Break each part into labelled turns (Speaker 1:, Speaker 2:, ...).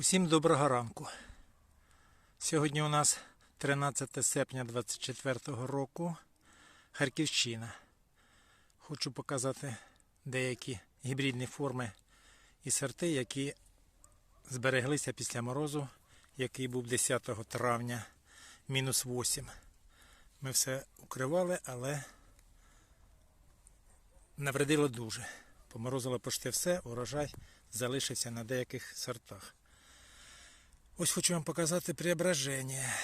Speaker 1: Усім доброго ранку. Сьогодні у нас 13 серпня 24 року, Харківщина. Хочу показати деякі гібридні форми і сорти, які збереглися після морозу, який був 10 травня, мінус 8. Ми все укривали, але навредило дуже. Поморозило почти все, урожай залишився на деяких сортах. Ось хочу вам показати преображення.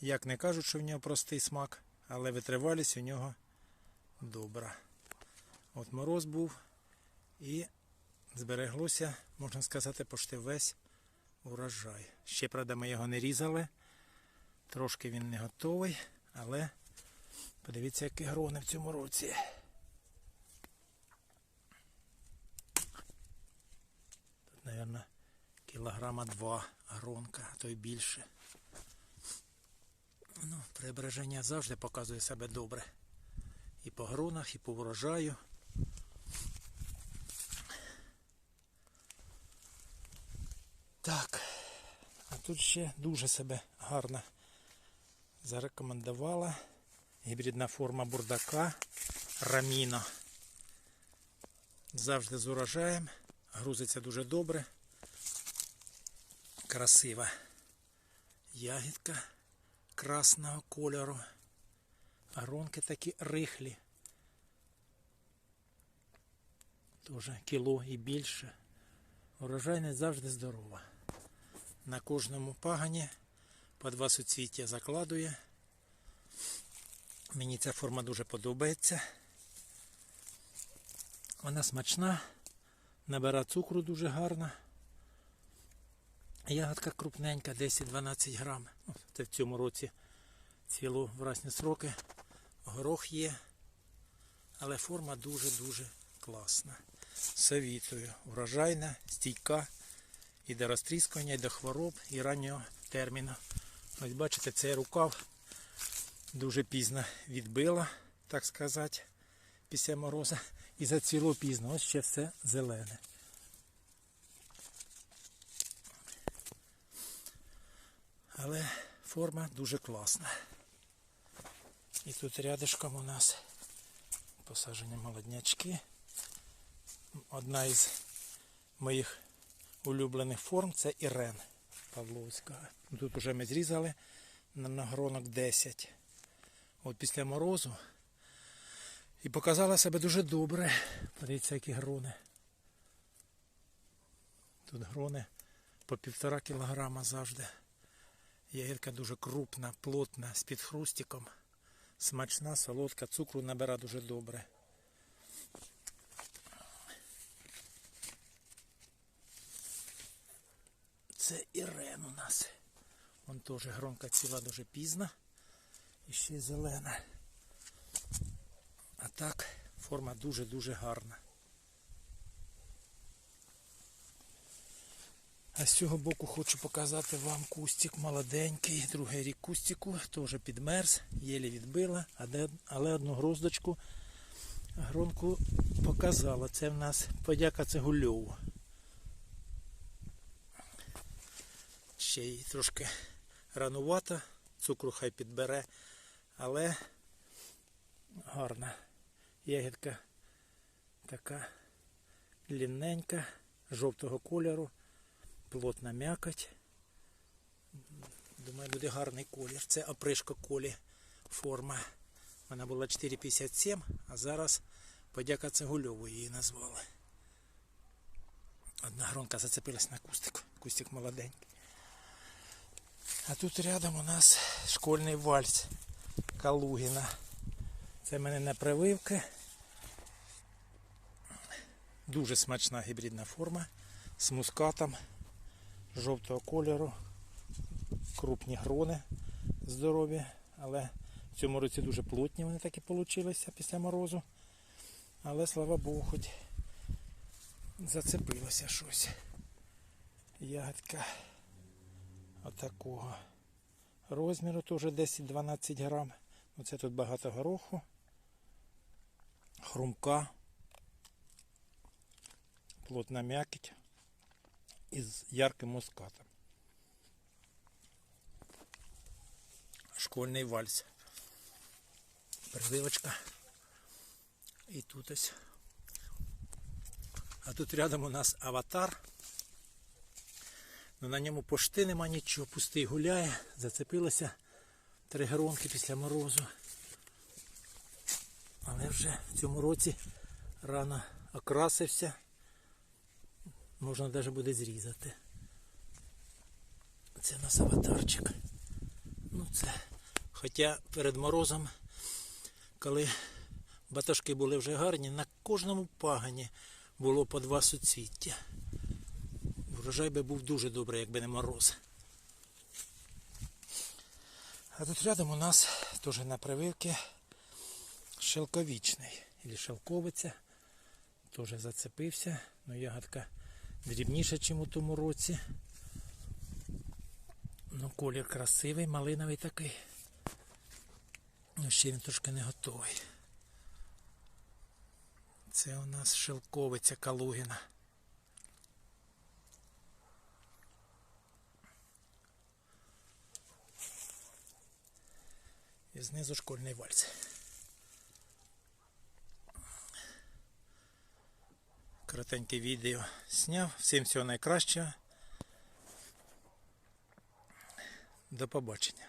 Speaker 1: Як не кажуть, що в нього простий смак, але витривалість у нього добра. От мороз був і збереглося, можна сказати, почти весь урожай. Ще, правда, ми його не різали. Трошки він не готовий, але подивіться, які грони в цьому році. Тут, мабуть, кілограма два гронка, а то й більше. Ну, преображення завжди показує себе добре. І по гронах, і по врожаю. Так. А тут ще дуже себе гарно зарекомендувала гібридна форма бурдака Раміно. Завжди з урожаєм. Грузиться дуже добре. Красива ягідка красного кольору. А ронки такі рихлі. Тоже кіло і більше. Урожайність завжди здорова. На кожному пагані по два суцвіття закладує. Мені ця форма дуже подобається. Вона смачна, набира цукру дуже гарно. Ягодка крупненька, 10-12 грам. Це в цьому році цілу врасні сроки. Горох є, але форма дуже-дуже класна. Совітую. Врожайна, стійка і до розтріскування, і до хвороб, і раннього терміну. Ось бачите, цей рукав дуже пізно відбила, так сказати, після мороза. І зацвіло пізно. Ось ще все зелене. Але форма дуже класна. І тут рядышком у нас посаджені молоднячки. Одна із моїх улюблених форм це Ірен Павловського. Тут вже ми зрізали на нагронок 10. От після морозу. І показала себе дуже добре. Подивіться, які грони. Тут грони по півтора кілограма завжди. Ягідка дуже крупна, плотна, з під хрустиком. Смачна, солодка, цукру набира дуже добре. Це Ірен у нас. Вон теж громка ціла дуже пізна. І ще зелена. А так, форма дуже-дуже гарна. А з цього боку хочу показати вам кустик молоденький, другий рік кустику, теж підмерз, єлі відбила, але- одну гроздочку гронку показала. Це в нас подяка Цегульову. Ще й трошки ранувато, цукру хай підбере, але гарна. Ягідка така лінненька, жовтого кольору плотна м'якоть. Думаю, буде гарний колір. Це опришка колі форма. Вона була 4,57, а зараз подяка Цегульову її назвали. Одна гронка зацепилась на кустик. Кустик молоденький. А тут рядом у нас школьний вальс Калугіна. Це в мене на прививки. Дуже смачна гібридна форма з мускатом жовтого кольору, крупні грони здорові, але в цьому році дуже плотні вони такі получилися після морозу. Але слава Богу, хоч зацепилося щось. Ягодка отакого розміру, теж 10-12 грам. Оце тут багато гороху, хрумка, плотна м'якіть. Із ярким мускатом. Школьний вальс. Прививочка. І тут ось. А тут рядом у нас аватар. Ну, на ньому пошти нема нічого, пустий гуляє, зацепилося три гронки після морозу. Але вже в цьому році рано окрасився. Можна навіть буде зрізати. Це у нас аватарчик. Ну це. Хоча перед морозом, коли баташки були вже гарні, на кожному пагані було по два суцвіття. Врожай би був дуже добрий, якби не мороз. А тут рядом у нас теж на прививці шелковічний. Или шелковиця. Теж зацепився. Ну ягодка дрібніша, ніж у тому році. Ну, колір красивий, малиновий такий. Ну, ще він трошки не готовий. Це у нас шелковиця Калугіна. І знизу школьний вальс. Коротеньке відео зняв. Всім всього найкращого. До побачення.